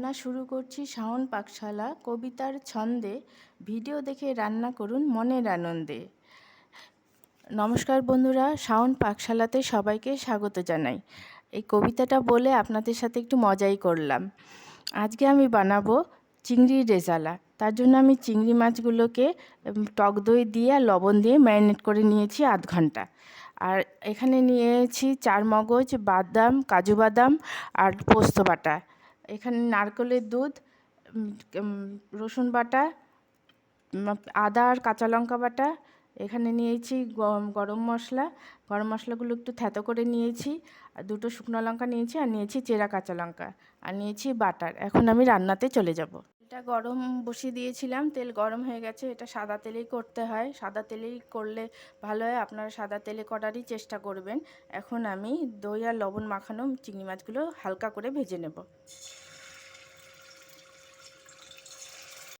রান্না শুরু করছি শাওন পাকশালা, কবিতার ছন্দে। ভিডিও দেখে রান্না করুন মনের আনন্দে। নমস্কার বন্ধুরা, শাওন পাকশালাতে সবাইকে স্বাগত জানাই। এই কবিতাটা বলে আপনাদের সাথে একটু মজাই করলাম। আজকে আমি বানাবো চিংড়ির রেজালা। তার জন্য আমি চিংড়ি মাছগুলোকে টক দই দিয়ে আর লবণ দিয়ে ম্যারিনেট করে নিয়েছি আধ ঘণ্টা। আর এখানে নিয়েছি চার মগজ, বাদাম, কাজু বাদাম আর পোস্ত বাটা। এখানে নারকেলের দুধ রসুন বাটা আদা আর কাঁচা লঙ্কা বাটা। এখানে নিয়েছি গরম মশলা। গরম মশলাগুলো একটু থেতো করে নিয়েছি। আর দুটো শুকনো লঙ্কা নিয়েছি আর নিয়েছি চেরা কাঁচা লঙ্কা। আর নিয়েছি বাটার। এখন আমি রান্নাতে চলে যাব। এটা গরম বসিয়ে দিয়েছিলাম, তেল গরম হয়ে গেছে, এটা সাদা তেলেই করতে হয়। সাদা তেলেই করলে ভালো হয়, আপনারা সাদা তেলে করারই চেষ্টা করবেন। এখন আমি দই আর লবণ মাখানো চিংড়ি মাছগুলো হালকা করে ভেজে নেব।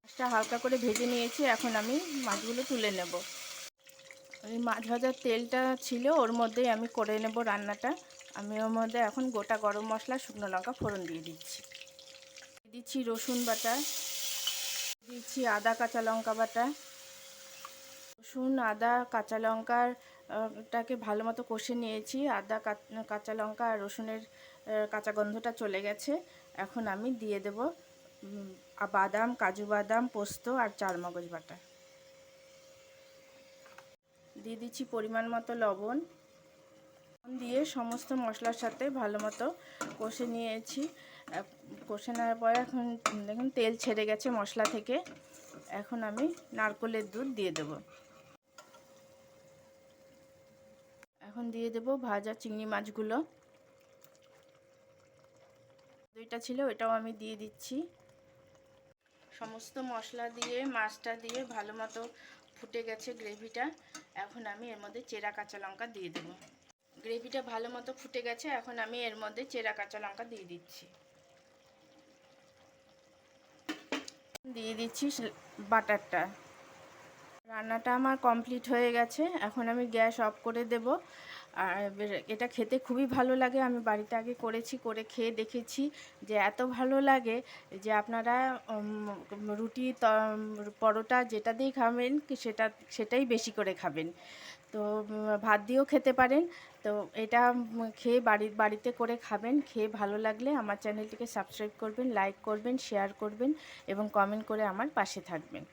মাছটা হালকা করে ভেজে নিয়েছি, এখন আমি মাছগুলো তুলে নেব। ওই মাছ ভাজার তেলটা ছিল, ওর মধ্যেই আমি করে নেব রান্নাটা। আমি ওর মধ্যে এখন গোটা গরম মশলা, শুকনো লঙ্কা ফোড়ন দিয়ে দিচ্ছি। দিচ্ছি রসুন বাটা, দিচ্ছি আদা, কাঁচা লঙ্কা বাটা। রসুন, আদা, কাঁচা লঙ্কার টাকে ভালো মতো কষে নিয়েছি। আদা কাঁচা লঙ্কা আর রসুনের কাঁচা গন্ধটা চলে গেছে। এখন আমি দিয়ে দেব বাদাম, কাজু বাদাম, পোস্ত আর চারমগজ বাটা। দিয়ে দিচ্ছি পরিমাণ মতো লবণ দিয়ে সমস্ত মশলার সাথে ভালো মতো কষে নিয়েছি। কষে নেওয়ার পরে এখন, দেখুন, তেল ছেড়ে গেছে মশলা থেকে। এখন আমি নারকলের দুধ দিয়ে দেব। এখন দিয়ে দেব ভাজা চিংড়ি মাছগুলো। দুইটা ছিল ওটাও আমি দিয়ে দিচ্ছি। সমস্ত মশলা দিয়ে, মাছটা দিয়ে ভালো মতো ফুটে গেছে গ্রেভিটা। এখন আমি এর মধ্যে চেরা কাঁচা লঙ্কা দিয়ে দেবো। গ্রেভিটা ভালো মতো ফুটে গেছে, এখন আমি এর মধ্যে চেরা কাঁচা লঙ্কা দিয়ে দিচ্ছি। দিয়ে দিচ্ছি বাটারটা। রান্নাটা আমার কমপ্লিট হয়ে গেছে। এখন আমি গ্যাস অফ করে দেব। আর এটা খেতে খুবই ভালো লাগে। আমি বাড়িতে আগে করেছি, করে খেয়ে দেখেছি যে এত ভালো লাগে যে আপনারা রুটি পরোটা যেটা দিয়েই খাবেন, সেটা, সেটাই বেশি করে খাবেন। তো, ভাত দিয়েও খেতে পারেন। তো এটা খেয়ে বাড়ির বাড়িতে করে খাবেন। খেয়ে ভালো লাগলে আমার চ্যানেলটিকে সাবস্ক্রাইব করবেন, লাইক করবেন, শেয়ার করবেন এবং কমেন্ট করে আমার পাশে থাকবেন।